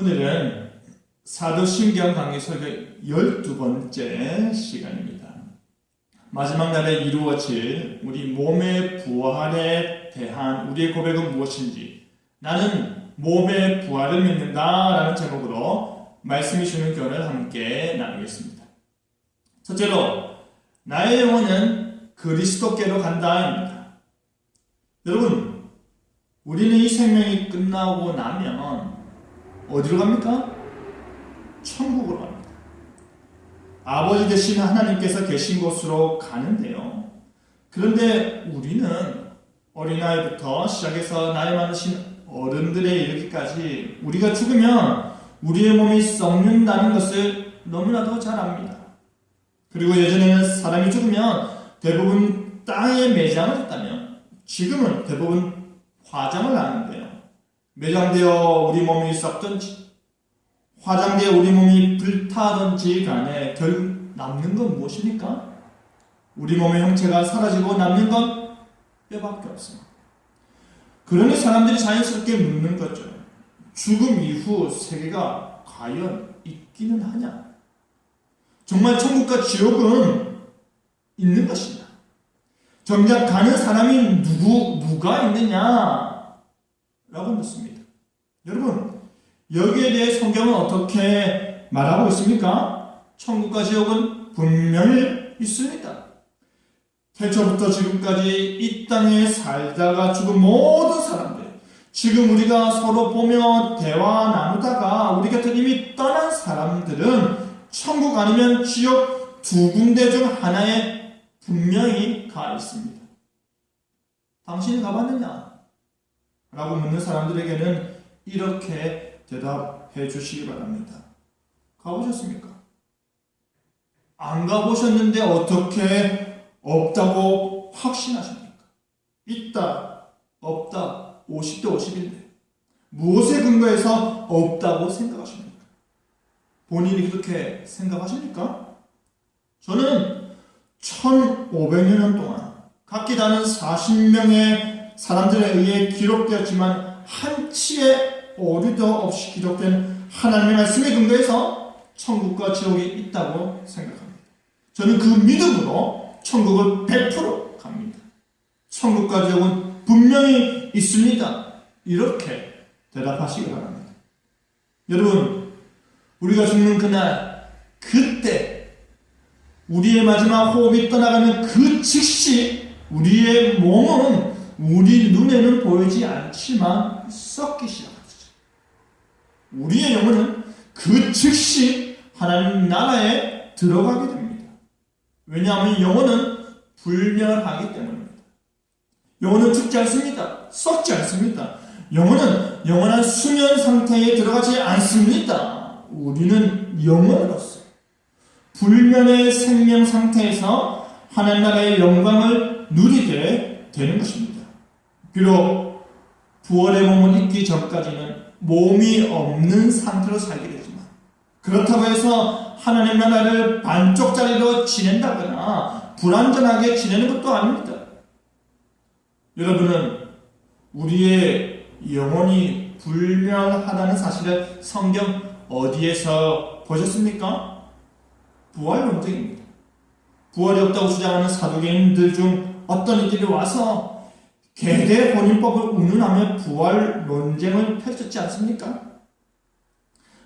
오늘은 사도신경 강의 설교 12번째 시간입니다. 마지막 날에 이루어질 우리 몸의 부활에 대한 우리의 고백은 무엇인지 나는 몸의 부활을 믿는다 라는 제목으로 말씀이 주는 교훈을 함께 나누겠습니다. 첫째로 나의 영혼은 그리스도께로 간다입니다. 여러분 우리는 이 생명이 끝나고 나면 어디로 갑니까? 천국으로 갑니다. 아버지 되신 하나님께서 계신 곳으로 가는데요. 그런데 우리는 어린아이부터 시작해서 나이 많으신 어른들에 이르기까지 우리가 죽으면 우리의 몸이 썩는다는 것을 너무나도 잘 압니다. 그리고 예전에는 사람이 죽으면 대부분 땅에 매장을 했다면 지금은 대부분 화장을 하는데요. 매장되어 우리 몸이 썩든지 화장되어 우리 몸이 불타든지 간에 결국 남는 건 무엇입니까? 우리 몸의 형체가 사라지고 남는 건 뼈밖에 없습니다. 그러니 사람들이 자연스럽게 묻는 거죠. 죽음 이후 세계가 과연 있기는 하냐? 정말 천국과 지옥은 있는 것이냐? 정작 가는 사람이 누구, 누가 있느냐? 라고 묻습니다. 여러분, 여기에 대해 성경은 어떻게 말하고 있습니까? 천국과 지옥은 분명히 있습니다. 태초부터 지금까지 이 땅에 살다가 죽은 모든 사람들, 지금 우리가 서로 보며 대화 나누다가 우리 곁을 이미 떠난 사람들은 천국 아니면 지옥 두 군데 중 하나에 분명히 가 있습니다. 당신이 가봤느냐? 라고 묻는 사람들에게는 이렇게 대답해 주시기 바랍니다. 가보셨습니까? 안 가보셨는데 어떻게 없다고 확신하십니까? 있다, 없다, 50대 50인데 무엇에 근거해서 없다고 생각하십니까? 본인이 그렇게 생각하십니까? 저는 1500년 동안 각기 다른 40명의 사람들에 의해 기록되었지만 한치의 오류도 없이 기록된 하나님의 말씀에 근거해서 천국과 지옥이 있다고 생각합니다. 저는 그 믿음으로 천국을 100% 갑니다. 천국과 지옥은 분명히 있습니다. 이렇게 대답하시기 바랍니다. 여러분, 우리가 죽는 그날, 그때, 우리의 마지막 호흡이 떠나가는 그 즉시 우리의 몸은 우리 눈에는 보이지 않지만 썩기 시작하죠. 우리의 영혼은 그 즉시 하나님 나라에 들어가게 됩니다. 왜냐하면 영혼은 불멸하기 때문입니다. 영혼은 죽지 않습니다. 썩지 않습니다. 영혼은 영원한 수면 상태에 들어가지 않습니다. 우리는 영혼으로서 불면의 생명 상태에서 하나님 나라의 영광을 누리게 되는 것입니다. 비록 부활의 몸은 있기 전까지는 몸이 없는 상태로 살게 되지만 그렇다고 해서 하나님 나라를 반쪽짜리로 지낸다거나 불완전하게 지내는 것도 아닙니다. 여러분은 우리의 영혼이 불멸하다는 사실을 성경 어디에서 보셨습니까? 부활 논쟁입니다. 부활이 없다고 주장하는 사도계인들 중 어떤 이들이 와서 계대 혼인법을 운운하며 부활 논쟁을 펼쳤지 않습니까?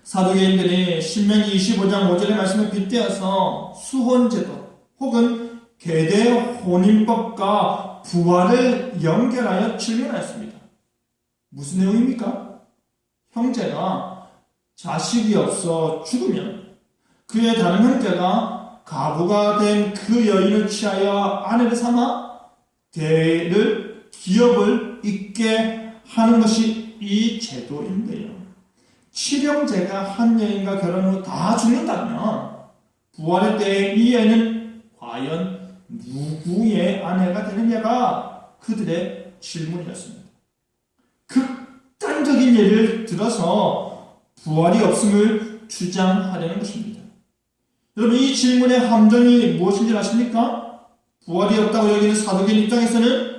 사도계인들이 신명기 25장 5절의 말씀을 빗대어서 수혼제도 혹은 계대 혼인법과 부활을 연결하여 질문하였습니다. 무슨 내용입니까? 형제가 자식이 없어 죽으면 그의 다른 형제가 가부가 된 그 여인을 취하여 아내를 삼아 대를 기업을 잇게 하는 것이 이 제도인데요. 칠형제가 한 여인과 결혼 후 다 죽는다면 부활의 때에 이 애는 과연 누구의 아내가 되느냐가 그들의 질문이었습니다. 극단적인 예를 들어서 부활이 없음을 주장하려는 것입니다. 여러분 이 질문의 함정이 무엇인지 아십니까? 부활이 없다고 여기는 사도계인 입장에서는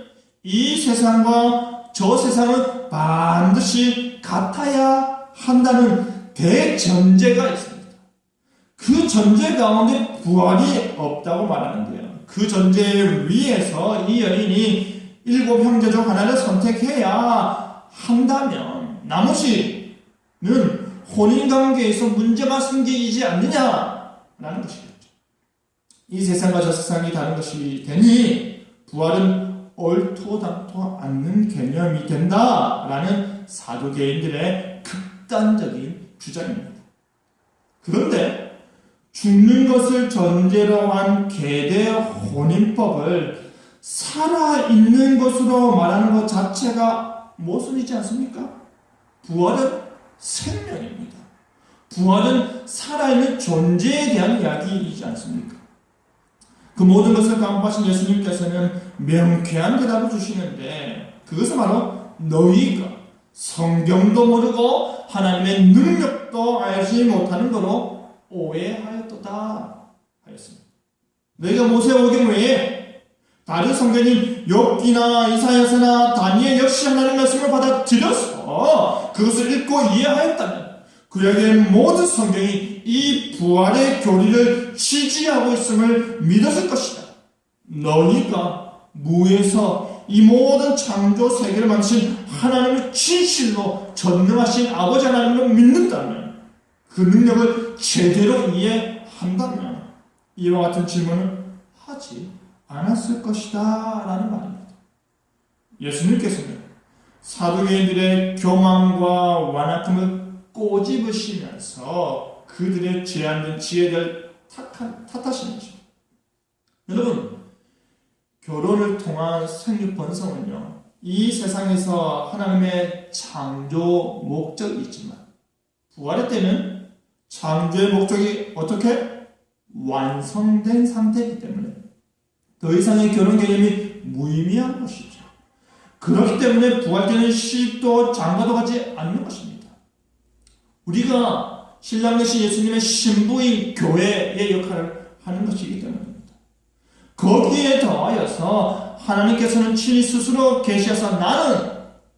이 세상과 저 세상은 반드시 같아야 한다는 대전제가 있습니다. 그 전제 가운데 부활이 없다고 말하는데요. 그 전제 위에서 이 여인이 일곱 형제 중 하나를 선택해야 한다면 나머지는 혼인 관계에서 문제가 생기지 않느냐라는 것이겠죠. 이 세상과 저 세상이 다른 것이 되니 부활은 얼토당토 않는 개념이 된다라는 사도계인들의 극단적인 주장입니다. 그런데 죽는 것을 전제로 한 계대 혼인법을 살아있는 것으로 말하는 것 자체가 모순이지 않습니까? 부활은 생명입니다. 부활은 살아있는 존재에 대한 이야기이지 않습니까? 그 모든 것을 강구하신 예수님께서는 명쾌한 대답을 주시는데 그것은 바로 너희가 성경도 모르고 하나님의 능력도 알지 못하는 거로 오해하였도다 하였습니다. 너희가 모세오경 외에 다른 성경인 욥기나 이사야서나 다니엘 역시 하나님 말씀을 받아들여서 그것을 읽고 이해하였다면 그에게 모든 성경이 이 부활의 교리를 지지하고 있음을 믿었을 것이다. 너희가 무에서 이 모든 창조 세계를 만드신 하나님을 진실로 전능하신 아버지 하나님을 믿는다면 그 능력을 제대로 이해한다면 이와 같은 질문을 하지 않았을 것이다 라는 말입니다. 예수님께서는 사도계인들의 교만과 완악함을 꼬집으시면서 그들의 제한된 지혜를 탓하시는 것입니다. 여러분, 결혼을 통한 생육 번성은요, 이 세상에서 하나님의 창조 목적이 있지만, 부활의 때는 창조의 목적이 어떻게? 완성된 상태이기 때문에 더 이상의 결혼 개념이 무의미한 것이죠. 그렇기 때문에 부활 때는 시집도 장가도 가지 않는 것입니다. 우리가 신랑 되신 예수님의 신부인 교회의 역할을 하는 것이기 때문입니다. 거기에 더하여서 하나님께서는 친히 스스로 계시어서 나는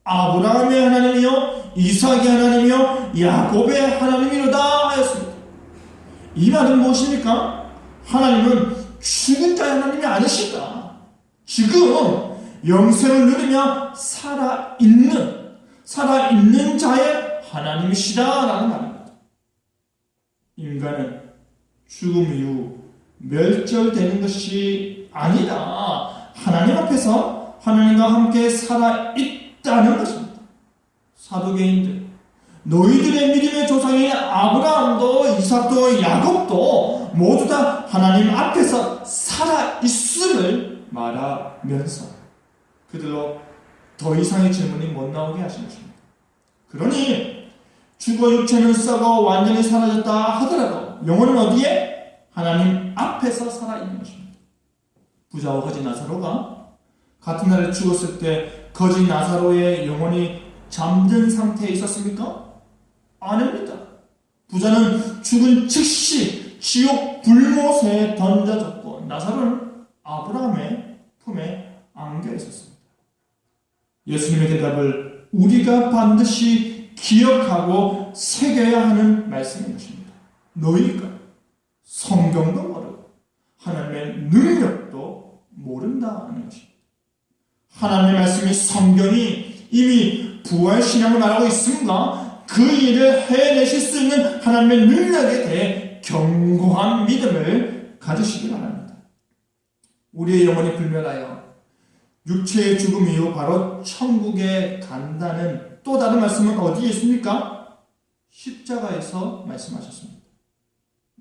아브라함의 하나님이요 이삭의 하나님이요 야곱의 하나님이로다 하였습니다. 이 말은 무엇입니까? 하나님은 죽은 자의 하나님이 아니시다. 지금 영생을 누리며 살아있는 살아있는 자의 하나님이시다라는 말입니다. 인간은 죽음 이후 멸절되는 것이 아니라 하나님 앞에서 하나님과 함께 살아 있다는 것입니다. 사도계인들, 너희들의 믿음의 조상인 아브라함도 이삭도 야곱도 모두 다 하나님 앞에서 살아 있음을 말하면서 그들로 더 이상의 질문이 못 나오게 하신 것입니다. 그러니 죽어 육체는 썩어 완전히 사라졌다 하더라도 영혼은 어디에? 하나님 앞에서 살아있는 것입니다. 부자와 거지 나사로가 같은 날에 죽었을 때 거지 나사로의 영혼이 잠든 상태에 있었습니까? 아닙니다. 부자는 죽은 즉시 지옥 불못에 던져졌고 나사로는 아브라함의 품에 안겨 있었습니다. 예수님의 대답을 우리가 반드시 기억하고 새겨야 하는 말씀인 것입니다. 너희가 성경도 모르고 하나님의 능력도 모른다는 것입니다. 하나님의 말씀이 성경이 이미 부활 신앙을 말하고 있습니다. 그 일을 해내실 수 있는 하나님의 능력에 대해 견고한 믿음을 가지시기 바랍니다. 우리의 영혼이 불멸하여 육체의 죽음 이후 바로 천국에 간다는 또 다른 말씀은 어디에 있습니까? 십자가에서 말씀하셨습니다.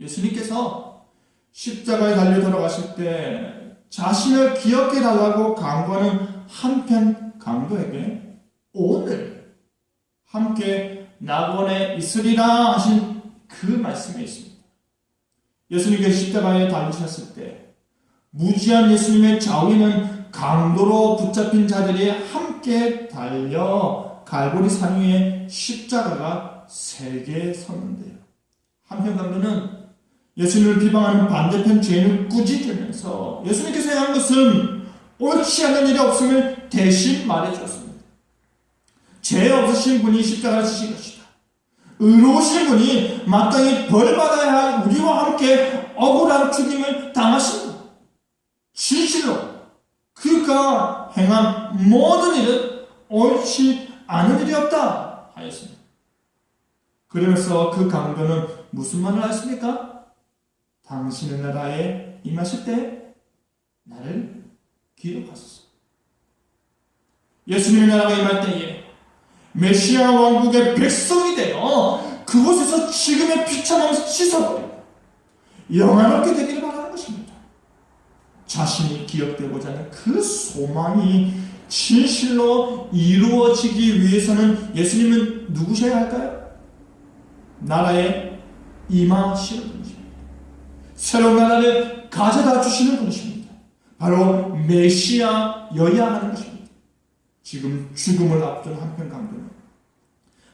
예수님께서 십자가에 달려 돌아가실 때 자신을 기억해 달라고 강구하는 한편 강도에게 오늘 함께 낙원에 있으리라 하신 그 말씀에 있습니다. 예수님께서 십자가에 달리셨을 때 무지한 예수님의 좌우에는 강도로 붙잡힌 자들이 함께 달려 갈보리 산 위에 십자가가 세 개 섰는데요. 한편 강도는 예수님을 비방하는 반대편 죄인을 꾸짖으면서 예수님께서 행한 것은 옳지 않은 일이 없음을 대신 말해 주었습니다. 죄 없으신 분이 십자가를 지신 것이다. 의로우신 분이 마땅히 벌받아야 할 우리와 함께 억울한 죽임을 당하신다. 진실로 그가 행한 모든 일은 옳지 않은 일이었다 하였습니다. 그러면서 그 강도는 무슨 말을 하였습니까? 당신의 나라에 임하실 때 나를 기억하소서. 예수님의 나라가 임할 때에 메시아 왕국의 백성이 되어 그곳에서 지금의 비참함을 씻어버리고 영원롭게 되기를 바라는 것입니다. 자신이 기억되고자 하는 그 소망이 진실로 이루어지기 위해서는 예수님은 누구셔야 할까요? 나라에 임하시는 분이십니다. 새로운 나라를 가져다 주시는 분이십니다. 바로 메시아여야 하는 것입니다. 지금 죽음을 앞둔 한편 강도는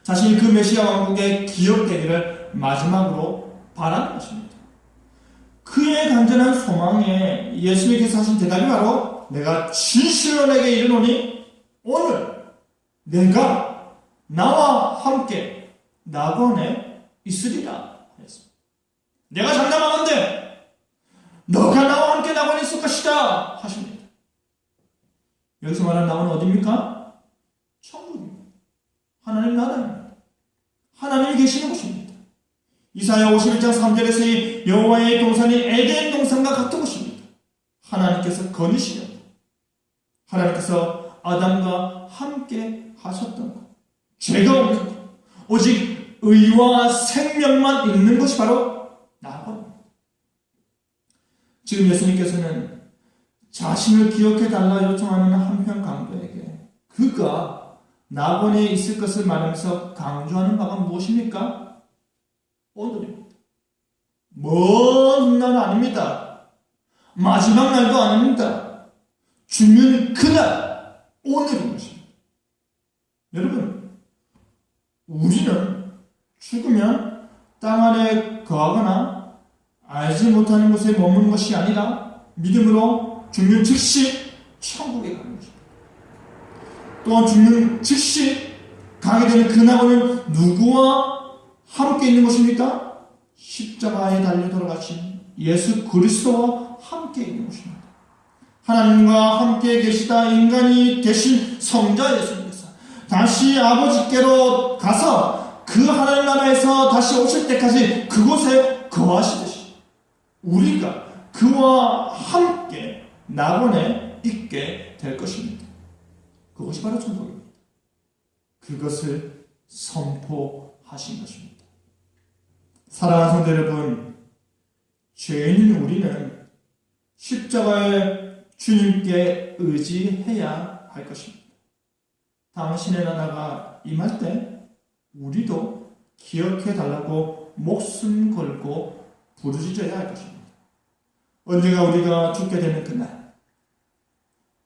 자신이 그 메시아 왕국의 기억되기를 마지막으로 바라는 것입니다. 그의 간절한 소망에 예수님께서 하신 대답이 바로 내가 진실로 내게 이르노니 오늘 내가 나와 함께 낙원에 있으리라 했습니다. 내가 장담하건대 너가 나와 함께 낙원에 있을 것이다 하십니다. 여기서 말하는 낙원은 어디입니까? 천국입니다. 하나님 나라입니다. 하나님이 계시는 곳입니다. 이사야 51장 3절에서의 여호와의 동산이 에덴 동산과 같은 곳입니다. 하나님께서 거니시려 하나님께서 아담과 함께 하셨던 것. 죄가 없는 것. 오직 의와 생명만 있는 것이 바로 낙원입니다. 지금 예수님께서는 자신을 기억해 달라 요청하는 한편 강도에게 그가 낙원에 있을 것을 말하면서 강조하는 바가 무엇입니까? 오늘입니다. 먼 날 아닙니다. 마지막 날도 아닙니다. 죽는 그날, 오늘인 것입니다. 여러분, 우리는 죽으면 땅 아래 거하거나 알지 못하는 곳에 머무는 것이 아니라 믿음으로 죽는 즉시 천국에 가는 것입니다. 또한 죽는 즉시 가게 되는 그 낙원은 누구와 함께 있는 것입니까? 십자가에 달려 돌아가신 예수 그리스도와 함께 있는 것입니다. 하나님과 함께 계시다 인간이 되신 성자 예수님께서 다시 아버지께로 가서 그 하나님 나라에서 다시 오실 때까지 그곳에 거하시듯이 우리가 그와 함께 낙원에 있게 될 것입니다. 그것이 바로 천국입니다. 그것을 선포하신 것입니다. 사랑하는 성도 여러분, 죄인인 우리는 십자가에 주님께 의지해야 할 것입니다. 당신의 나라가 임할 때 우리도 기억해 달라고 목숨 걸고 부르짖어야 할 것입니다. 언젠가 우리가 죽게 되는 그날,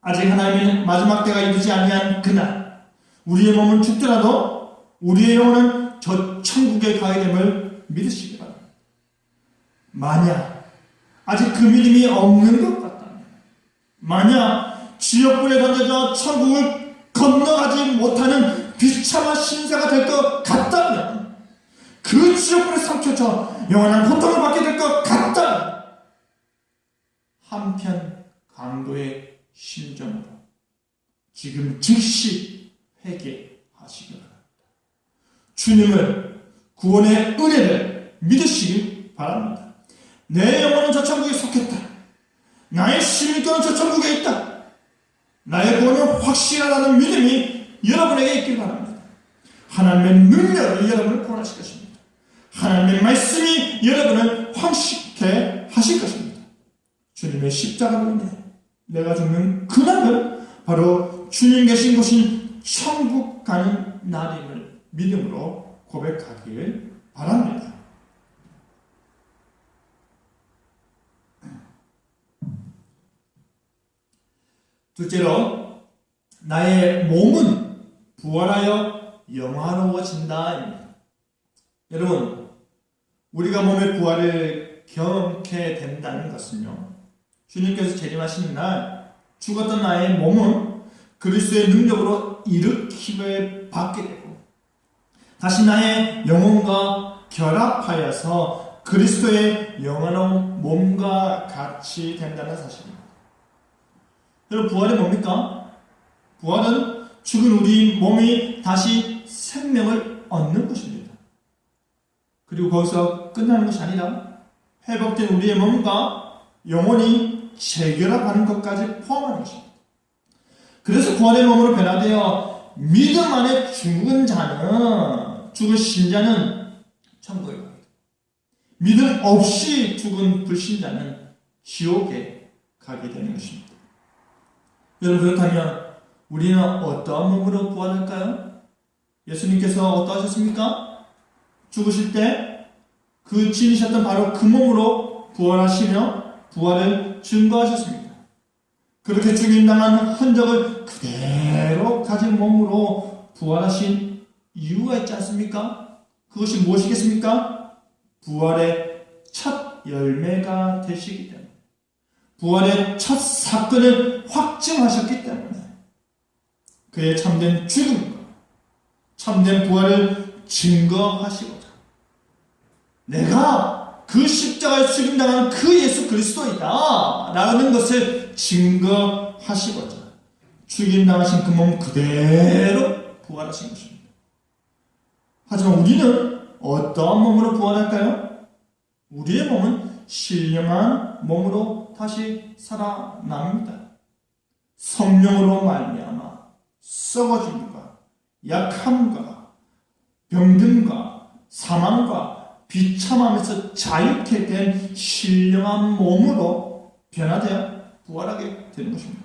아직 하나님의 마지막 때가 이르지 아니한 그날, 우리의 몸은 죽더라도 우리의 영혼은 저 천국에 가게 됨을 믿으시기 바랍니다. 만약 아직 그 믿음이 없는 것 만약 지옥불에 던져져 천국을 건너가지 못하는 비참한 신세가 될 것 같다면, 그 지옥불에 삼켜져 영원한 고통을 받게 될 것 같다면, 한편 강도의 심정으로 지금 즉시 회개하시기 바랍니다. 주님을 구원의 은혜를 믿으시기 바랍니다. 내 영혼은 저 천국에 속했다. 나의 시민권은 저 천국에 있다. 나의 구원은 확실하다는 믿음이 여러분에게 있길 바랍니다. 하나님의 능력이 여러분을 구원하실 것입니다. 하나님의 말씀이 여러분을 황식케 하실 것입니다. 주님의 십자가로 인해 내가 죽는 그날은 바로 주님 계신 곳인 천국 가는 날임을 믿음으로 고백하길 바랍니다. 둘째로 나의 몸은 부활하여 영화로워진다입니다. 여러분, 우리가 몸의 부활을 경험케 된다는 것은요. 주님께서 재림하시는 날 죽었던 나의 몸은 그리스도의 능력으로 일으킴을 받게 되고 다시 나의 영혼과 결합하여서 그리스도의 영원한 몸과 같이 된다는 사실입니다. 여러분 부활이 뭡니까? 부활은 죽은 우리 몸이 다시 생명을 얻는 것입니다. 그리고 거기서 끝나는 것이 아니라 회복된 우리의 몸과 영혼이 재결합하는 것까지 포함하는 것입니다. 그래서 구원의 몸으로 변화되어 믿음 안에 죽은 자는 죽은 신자는 천국에 갑니다. 믿음 없이 죽은 불신자는 지옥에 가게 되는 것입니다. 여러분 그렇다면 우리는 어떠한 몸으로 부활할까요? 예수님께서 어떠하셨습니까? 죽으실 때 그 지니셨던 바로 그 몸으로 부활하시며 부활을 증거하셨습니다. 그렇게 죽임당한 흔적을 그대로 가진 몸으로 부활하신 이유가 있지 않습니까? 그것이 무엇이겠습니까? 부활의 첫 열매가 되시기 때문에 부활의 첫 사건을 확증하셨기 때문에 그의 참된 죽음과 참된 부활을 증거하시고자 내가 그 십자가에 죽임당한 그 예수 그리스도이다 라는 것을 증거하시고자 죽임당하신 그 몸 그대로 부활하신 것입니다. 하지만 우리는 어떠한 몸으로 부활할까요? 우리의 몸은 신령한 몸으로 다시 살아납니다. 성령으로 말미암아 썩어짐과 약함과 병듦과 사망과 비참함에서 자유케 된 신령한 몸으로 변화되어 부활하게 되는 것입니다.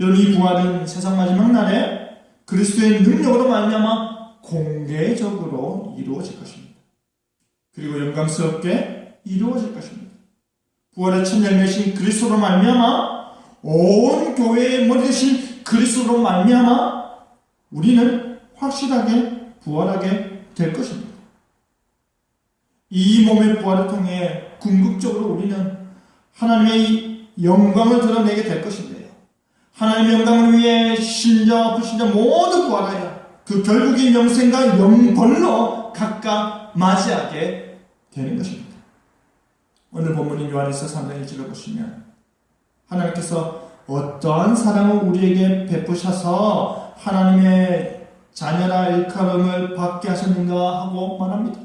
여러분 이 부활은 세상 마지막 날에 그리스도의 능력으로 말미암아 공개적으로 이루어질 것입니다. 그리고 영광스럽게 이루어질 것입니다. 부활의 첫 열매신 그리스도로 말미암아 온 교회의 머리 대신 그리스도로 말미암아 우리는 확실하게 부활하게 될 것입니다. 이 몸의 부활을 통해 궁극적으로 우리는 하나님의 영광을 드러내게 될 것인데요. 하나님의 영광을 위해 신자와 불신자 모두 부활하여 그 결국의 영생과 영벌로 각각 맞이하게 되는 것입니다. 오늘 본문인 요한에서 3장 1절을 보시면 하나님께서 어떠한 사랑을 우리에게 베푸셔서 하나님의 자녀라 일컬음을 받게 하셨는가 하고 말합니다.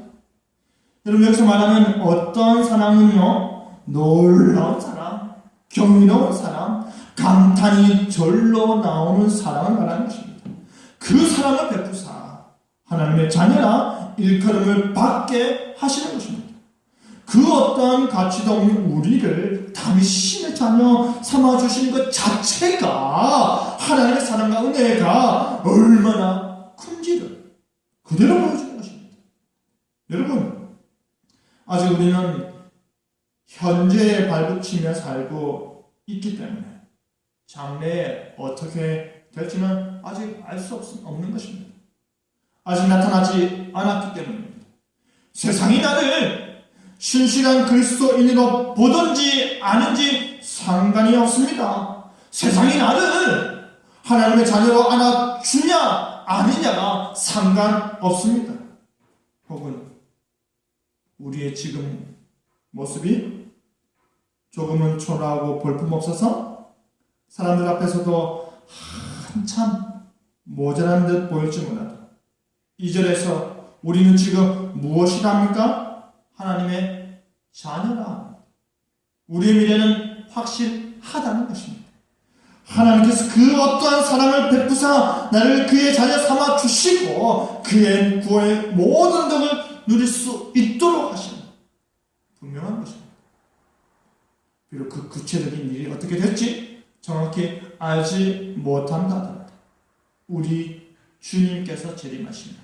여러분 여기서 말하는 어떤 사랑은요 놀라운 사랑, 경이로운 사랑, 감탄이 절로 나오는 사랑을 말하는 것입니다. 그 사랑을 베푸사 하나님의 자녀라 일컬음을 받게 하시는 것입니다. 그 어떠한 가치도 없는 우리를 당신의 자녀 삼아 주신 것 자체가 하나님의 사랑과 은혜가 얼마나 큰지를 그대로 보여주는 것입니다. 여러분, 아직 우리는 현재에 발붙이며 살고 있기 때문에 장래에 어떻게 될지는 아직 알 수 없는 것입니다. 아직 나타나지 않았기 때문입니다. 세상이 나를 신실한 그리스도인으로 보든지 아는지 상관이 없습니다. 세상이 나를 하나님의 자녀로 안아주냐 아니냐가 상관없습니다. 혹은 우리의 지금 모습이 조금은 초라하고 볼품없어서 사람들 앞에서도 한참 모자란 듯 보일지 몰라도 이절에서 우리는 지금 무엇이랍니까? 하나님의 자녀라. 우리의 미래는 확실하다는 것입니다. 하나님께서 그 어떠한 사랑을 베푸사 나를 그의 자녀 삼아 주시고 그의 구원의 모든 덕을 누릴 수 있도록 하시는 분명한 것입니다. 비록 그 구체적인 일이 어떻게 될지 정확히 알지 못한다 우리 주님께서 재림하시면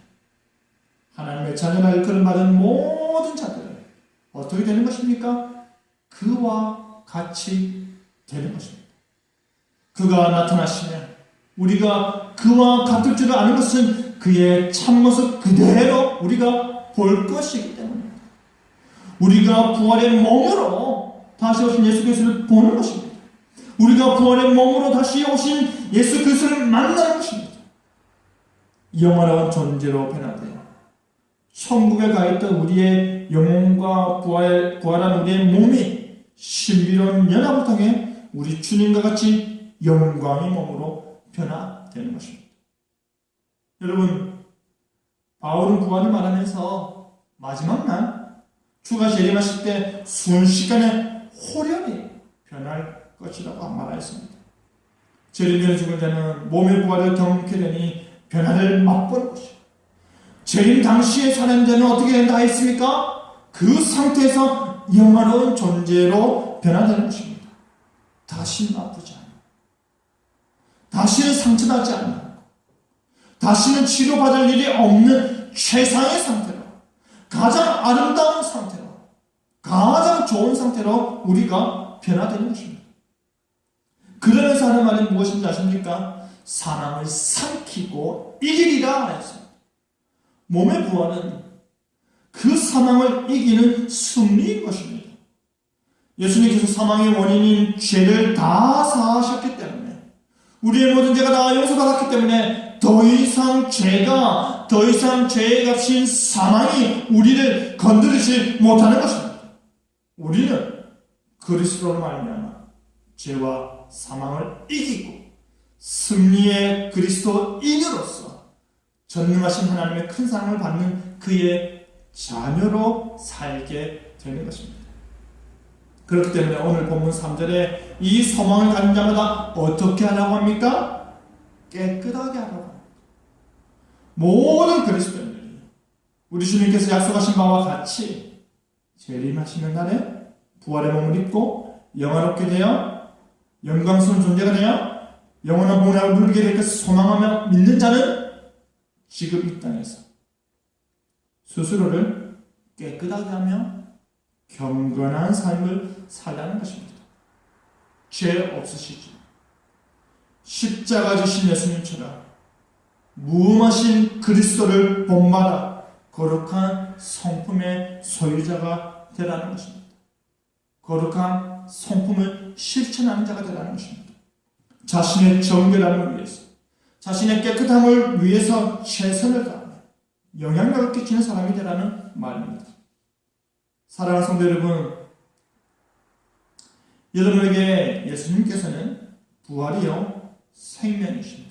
하나님의 자녀라 일컬음 받은 모든 자들은 어떻게 되는 것입니까? 그와 같이 되는 것입니다. 그가 나타나시면 우리가 그와 같을 줄 아는 것은 그의 참모습 그대로 우리가 볼 것이기 때문입니다. 우리가 부활의 몸으로 다시 오신 예수 그리스도를 보는 것입니다. 우리가 부활의 몸으로 다시 오신 예수 그리스도를 만나는 것입니다. 영원한 존재로 변화되어 천국에 가 있던 우리의 영혼과 부활, 부활한 우리의 몸이 신비로운 연합을 통해 우리 주님과 같이 영광의 몸으로 변화되는 것입니다. 여러분, 바울은 부활을 말하면서 마지막 날 주가 재림하실 때 순식간에 호련히 변할 것이라고 말하였습니다. 재림 전에 죽은 자는 몸의 부활을 경험케 되니 변화를 맛볼 것이요. 재림 사는 자는 어떻게 된다 했습니까? 그 상태에서 영화로운 존재로 변화되는 것입니다. 다시는 아프지 않아. 다시는 상처나지 않아. 다시는 치료받을 일이 없는 최상의 상태로, 가장 아름다운 상태로, 가장 좋은 상태로 우리가 변화되는 것입니다. 그러면서 하는 말이 무엇인지 아십니까? 사망을 삼키고 이기리라 하였습니다. 몸의 부활은 그 사망을 이기는 승리인 것입니다. 예수님께서 사망의 원인인 죄를 다 사하셨기 때문에 우리의 모든 죄가 다 용서받았기 때문에 더 이상 죄가 더 이상 죄의 값인 사망이 우리를 건드리지 못하는 것입니다. 우리는 그리스도로 말미암아 죄와 사망을 이기고 승리의 그리스도인으로서 전능하신 하나님의 큰 사랑을 받는 그의 자녀로 살게 되는 것입니다. 그렇기 때문에 오늘 본문 3절에 이 소망을 가진 자마다 어떻게 하라고 합니까? 깨끗하게 하라고 합니다. 모든 그리스도인들이 우리 주님께서 약속하신 바와 같이 재림하시는 날에 부활의 몸을 입고 영화롭게 되어 영광스러운 존재가 되어 영원한 복락을 누리게 될 것을 소망하며 믿는 자는 지금 이 땅에서 스스로를 깨끗하게 하며 경건한 삶을 살라는 것입니다. 죄 없으시지. 십자가 지신 예수님처럼 무음하신 그리스도를 본받아 거룩한 성품의 소유자가 되라는 것입니다. 거룩한 성품을 실천하는 자가 되라는 것입니다. 자신의 정결함을 위해서, 자신의 깨끗함을 위해서 최선을 다하며 영향력을 끼치는 사람이 되라는 말입니다. 사랑하는 성도 여러분, 여러분에게 예수님께서는 부활이요 생명이십니다.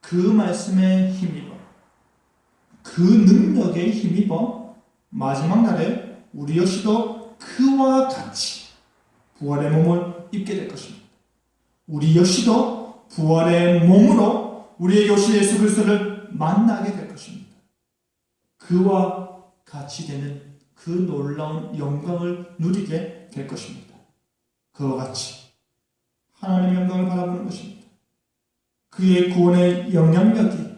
그 말씀에 힘입어, 그 능력에 힘입어 마지막 날에 우리 역시도 그와 같이 부활의 몸을 입게 될 것입니다. 우리 역시도 부활의 몸으로 우리의 교시 예수 그리스도를 만나게 될 것입니다. 그와 같이 되는 그 놀라운 영광을 누리게 될 것입니다. 그와 같이 하나님의 영광을 바라보는 것입니다. 그의 구원의 영향력이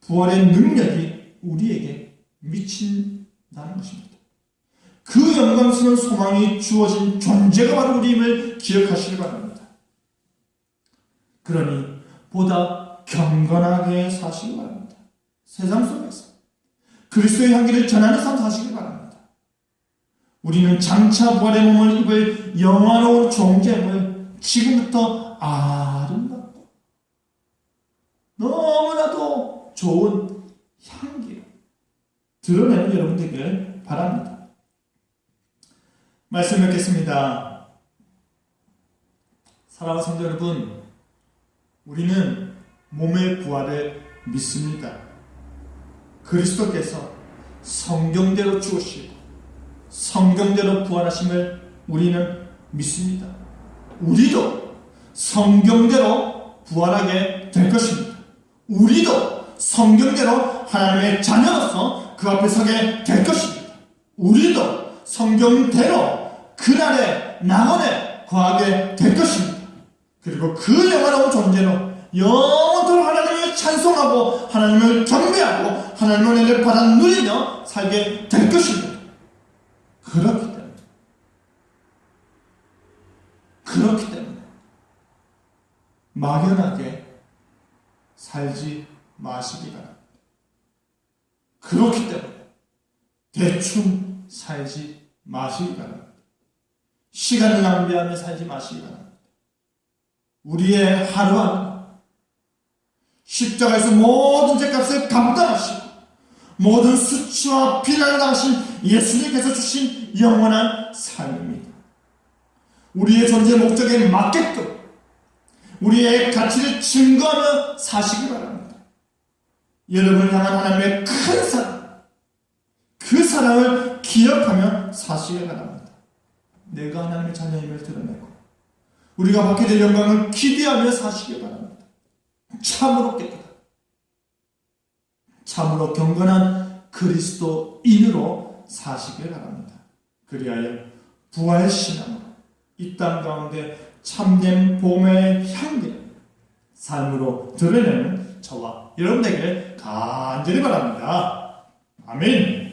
부활의 능력이 우리에게 미친다는 것입니다. 그 영광스러운 소망이 주어진 존재가 바로 우리임을 기억하시기 바랍니다. 그러니 보다 경건하게 사시기 바랍니다. 세상 속에서 그리스도의 향기를 전하는 삶 사시기 바랍니다. 우리는 장차 부활의 몸을 입을 영화로운 존재임을 지금부터 아름답고 너무나도 좋은 향기를 드러내는 여러분 되길 바랍니다. 말씀 뵙겠습니다. 사랑하는 성도 여러분, 우리는 몸의 부활을 믿습니다. 그리스도께서 성경대로 죽으시고 성경대로 부활하심을 우리는 믿습니다. 우리도 성경대로 부활하게 될 것입니다. 우리도 성경대로 하나님의 자녀로서 그 앞에 서게 될 것입니다. 우리도 성경대로 그날의 낙원에 거하게 될 것입니다. 그리고 그 영원한 존재로 영원토록 하나님을 찬송하고 하나님을 경배하고 하나님의 은혜를 받아 누리며 살게 될 것입니다. 그렇기 때문에 그렇기 때문에 막연하게 살지 마시기 바랍니다. 그렇기 때문에 대충 살지 마시기 바랍니다. 시간을 낭비하며 살지 마시기 바랍니다. 우리의 하루하루 십자가에서 모든 죄값을 감당하시고 모든 수치와 비난을 당하신 예수님께서 주신 영원한 삶입니다. 우리의 존재 목적에 맞게끔 우리의 가치를 증거하며 사시기 바랍니다. 여러분을 향한 하나님의 큰 사랑, 그 사랑을 기억하며 사시기 바랍니다. 내가 하나님의 자녀임을 드러내고 우리가 받게 될 영광을 기대하며 사시기 바랍니다. 참으로 깨끗한 참으로 경건한 그리스도인으로 사시길 바랍니다. 그리하여 부활 신앙으로 이 땅 가운데 참된 봄의 향기를 삶으로 드러내는 저와 여러분에게 간절히 바랍니다. 아멘.